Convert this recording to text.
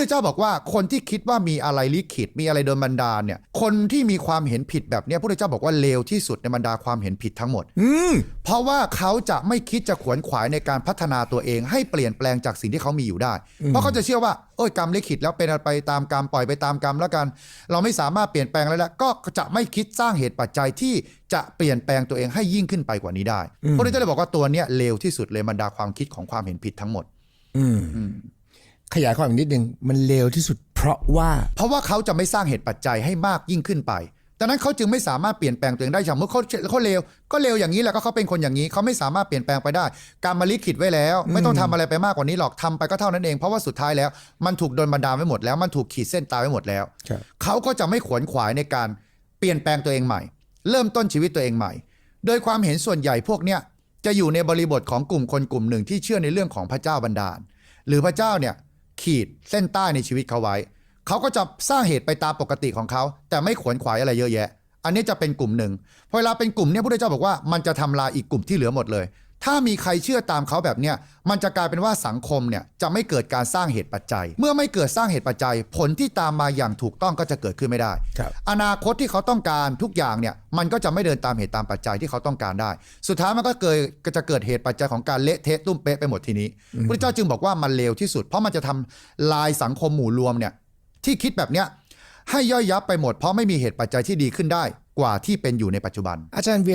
พระเจ้าบอกว่าคนที่คิดว่ามีอะไรลิขิตมีอะไรโดนบันดาลเนี่ย คนที่มีความเห็นผิดแบบเนี้ยพระเจ้าบอกว่าเลวที่สุดในบรรดาความเห็นผิดทั้งหมด อืมเพราะว่าเขาจะไม่คิดจะขวนขวายในการพัฒนาตัวเอง ให้เปลี่ยนแปลงจากสิ่งที่เขามีอยู่ได้ เพราะเขาจะเชื่อว่าโอ้ยกรรมลิขิตแล้วเป็นไปตามกรรมปล่อยไปตามกรรมแล้วกัน เราไม่สามารถเปลี่ยนแปลงแล้วละก็จะไม่คิดสร้างเหตุปัจจัยที่จะเปลี่ยนแปลงตัวเองให้ยิ่งขึ้นไปกว่านี้ได้พระเจ้าเลยบอกว่าตัวเนี้ยเลวที่สุดเลยบรรดาความคิดของความเห็นผิดทั้งหมด ขยายความอีกนิดนึงมันเลวที่สุดเพราะว่า เพราะว่าเขาจะไม่สร้างเหตุปัจจัยให้มากยิ่งขึ้นไปดังนั้นเขาจึงไม่สามารถเปลี่ยนแปลงตัวเองได้อย่างเมื่อเขาเขาเลวก็เลวอย่างนี้แหละก็เขาเป็นคนอย่างนี้เขาไม่สามารถเปลี่ยนแปลงไปได้ การมาลิขิตไว้แล้ว ไม่ต้องทำอะไรไปมากกว่านี้หรอกทำไปก็เท่านั้นเองเพราะว่าสุดท้ายแล้ว มันถูกโดนบันดาลไว้หมดแล้วมันถูกขีดเส้นตายไว้หมดแล้วครับเขาก็จะไม่ขวนขวายในการเปลี่ยนแปลงตัวเองใหม่ เริ่มต้นชีวิตตัวเองใหม่ โดยความเห็นส่วนใหญ่พวกเนี้ยจะอยู่ในบริบทของกลุ่มคนกลุ่มหนึ่งที่เชื่อในเรื่องของพระเจ้าบันดาล หรือพระเจ้าเนี่ย ขีดเส้นใต้ในชีวิตเขาไว้ เขาก็จะสร้างเหตุไปตามปกติของเขา แต่ไม่ขวนขวายอะไรเยอะแยะ อันนี้จะเป็นกลุ่มหนึ่งพอเวลาเป็นกลุ่มเนี่ยพระเจ้าบอกว่ามันจะทำลายอีกกลุ่มที่เหลือหมดเลย ถ้ามีใครเชื่อตามเขาแบบเนี้ยมันจะกลายเป็นว่าสังคมเนี่ยจะไม่เกิดการสร้างเหตุปัจจัย เมื่อไม่เกิดสร้างเหตุปัจจัย ผลที่ตามมาอย่างถูกต้องก็จะเกิดขึ้นไม่ได้ครับอนาคตที่เขาต้องการทุกอย่างเนี่ยมันก็จะไม่เดินตามเหตุตามปัจจัยที่เขาต้องการได้ สุดท้ายมันก็เกิดก็จะเกิดเหตุปัจจัยของการเละเทะตุ้มเป๊ะไปหมดทีนี้พระเจ้าจึงบอกว่ามันเลวที่สุด เพราะมันจะทำลายสังคมหมู่รวมเนี่ยที่คิดแบบเนี้ยให้ย่อยยับไปหมดเพราะไม่มีเหตุปัจจัยที่ดีขึ้นได้กว่าที่เป็นอยู่ในปัจจุบัน อาจารย์เวียน